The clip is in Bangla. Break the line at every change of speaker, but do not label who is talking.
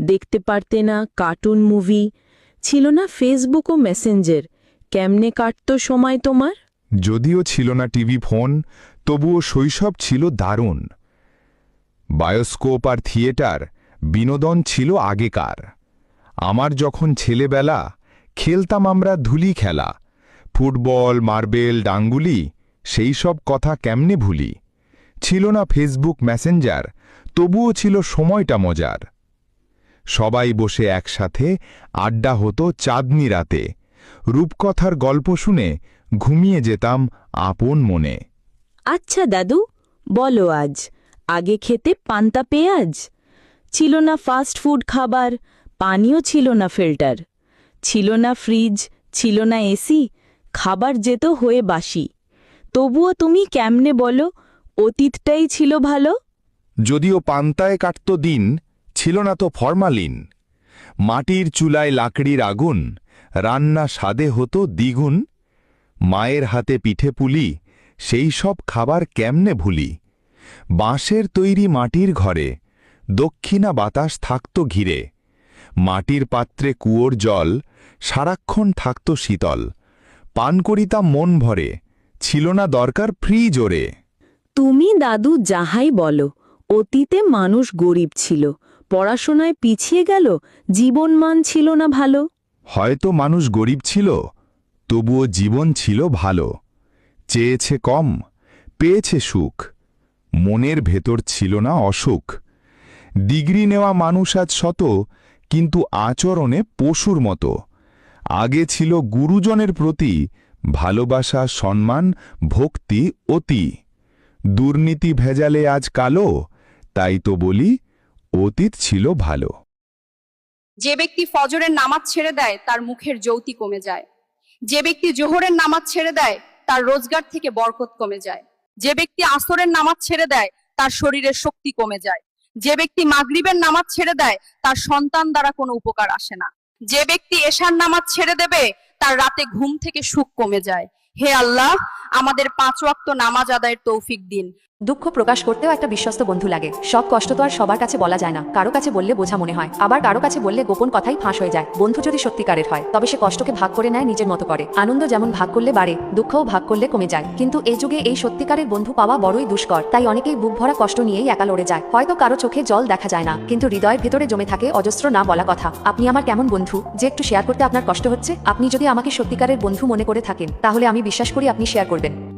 দেখতে পারতে না কার্টুন মুভি ছিল না ফেসবুক ও মেসেঞ্জার কেমনে কাটত সময় তোমার?
যদিও ছিল না টিভি ফোন, তবুও শৈশব ছিল দারুণ। বায়োস্কোপ আর থিয়েটার, বিনোদন ছিল আগেকার। আমার যখন ছেলেবেলা, খেলতাম আমরা ধুলি খেলা, ফুটবল, মার্বেল, ডাঙ্গুলি, সেই সব কথা কেমনে ভুলি? ছিল না ফেসবুক মেসেঞ্জার তবুও ছিল সময়টা মজার। সবাই বসে একসাথে আড্ডা হতো চাঁদনি রাতে। রূপকথার গল্প শুনে ঘুমিয়ে যেতাম আপন মনে।
আচ্ছা দাদু বলো আজ। আগে খেতে পান্তা পেঁয়াজ? ছিল না ফাস্ট ফুড খাবার পানিও ছিল না ফিল্টার ছিল না ফ্রিজ ছিল না এসি খাবার যেত হয়ে বাসি। তবুও তুমি কেমনে বলো অতীতটাই ছিল ভালো?
যদিও পান্তায় কাটত দিন ছিল না তো ফরমালিন। মাটির চুলায় লাকড়ির আগুন, রান্না স্বাদে হতো দ্বিগুণ। মায়ের হাতে পিঠে পুলি, সেই সব খাবার কেমনে ভুলি? বাঁশের তৈরি মাটির ঘরে, দক্ষিণা বাতাস থাকত ঘিরে। মাটির পাত্রে কুয়োর জল, সারাক্ষণ থাকত শীতল। পান করিতাম মন ভরে, ছিল না দরকার ফ্রি জোরে।
তুমি দাদু যাহাই বলো, অতীতে মানুষ গরিব ছিল। পড়াশোনায় পিছিয়ে গেল, জীবনমান ছিল না ভালো।
হয়তো মানুষ গরিব ছিল, তবুও জীবন ছিল ভালো। চেয়েছে কম, পেয়েছে সুখ, মনের ভেতর ছিল না অসুখ। ডিগ্রি নেওয়া মানুষ আজ শত, কিন্তু আচরণে পশুর মতো। আগে ছিল গুরুজনের প্রতি ভালোবাসা, সম্মান, ভক্তি, অতি। দুর্নীতি ভেজালে আজ কালো, তাই তো বলি অতীত ছিল ভালো।
যে ব্যক্তি ফজরের নামাজ ছেড়ে দেয়, তার মুখের যৌতি কমে যায়। যে ব্যক্তি জোহরের নামাজ ছেড়ে দেয়, তার রোজগার থেকে বরকত কমে যায়। যে ব্যক্তি আসরের নামাজ ছেড়ে দেয়, তার শরীরের শক্তি কমে যায়। যে ব্যক্তি মাগরিবের নামাজ ছেড়ে দেয়, তার সন্তান দ্বারা কোনো উপকার আসে না। যে ব্যক্তি এশার নামাজ ছেড়ে দেবে, তার রাতে ঘুম থেকে সুখ কমে যায়। হে আল্লাহ, আমাদের পাঁচ ওয়াক্ত নামাজ আদায়ের তৌফিক দিন।
দুঃখ প্রকাশ করতেও একটা বিশ্বস্ত বন্ধু লাগে। সব কষ্ট তো আর সবার কাছে বলা যায় না। কারও কাছে বললে বোঝা মনে হয়। আবার কারও কাছে বললে গোপন কথাই ফাঁস হয়ে যায়। বন্ধু যদি সত্যিকারের হয়, তবে সে কষ্টকে ভাগ করে নেয় নিজের মতো করে। আনন্দ যেমন ভাগ করলে বাড়ে, দুঃখও ভাগ করলে কমে যায়। কিন্তু এই যুগে এই সত্যিকারের বন্ধু পাওয়া বড়ই দুষ্কর। তাই অনেকেই বুক ভরা কষ্ট নিয়েই একা লড়ে যায়। হয়তো কারও চোখে জল দেখা যায় না, কিন্তু হৃদয়ের ভেতরে জমে থাকে অজস্র না বলা কথা। আপনি আমার কেমন বন্ধু? যে একটু শেয়ার করতে আপনার কষ্ট হচ্ছে? আপনি যদি আমাকে সত্যিকারের বন্ধু মনে করে থাকেন, তাহলে আমি বিশ্বাস করি আপনি শেয়ার করবেন।